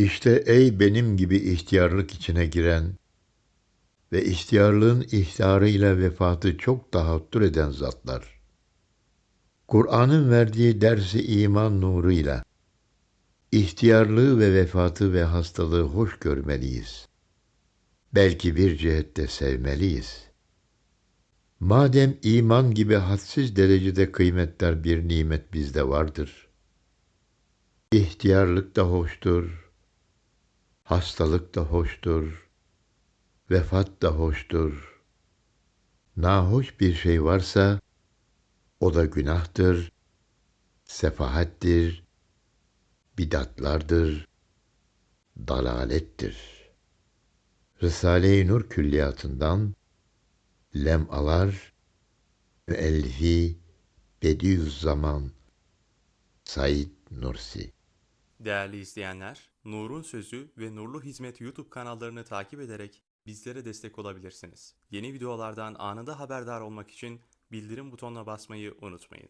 İşte ey benim gibi ihtiyarlık içine giren ve ihtiyarlığın ihtarıyla vefatı çok tahattür eden zatlar. Kur'an'ın verdiği dersi iman nuruyla ihtiyarlığı ve vefatı ve hastalığı hoş görmeliyiz. Belki bir cihette sevmeliyiz. Madem iman gibi hadsiz derecede kıymetler bir nimet bizde vardır. İhtiyarlık da hoştur, hastalık da hoştur, vefat da hoştur. Nahoş bir şey varsa o da günahtır, sefahattir, bidatlardır, dalalettir. Risale-i Nur külliyatından lemalar müellifi Bediüzzaman Said Nursi Değerli izleyenler, Nur'un Sözü ve Nurlu Hizmet YouTube kanallarını takip ederek bizlere destek olabilirsiniz. Yeni videolardan anında haberdar olmak için bildirim butonuna basmayı unutmayın.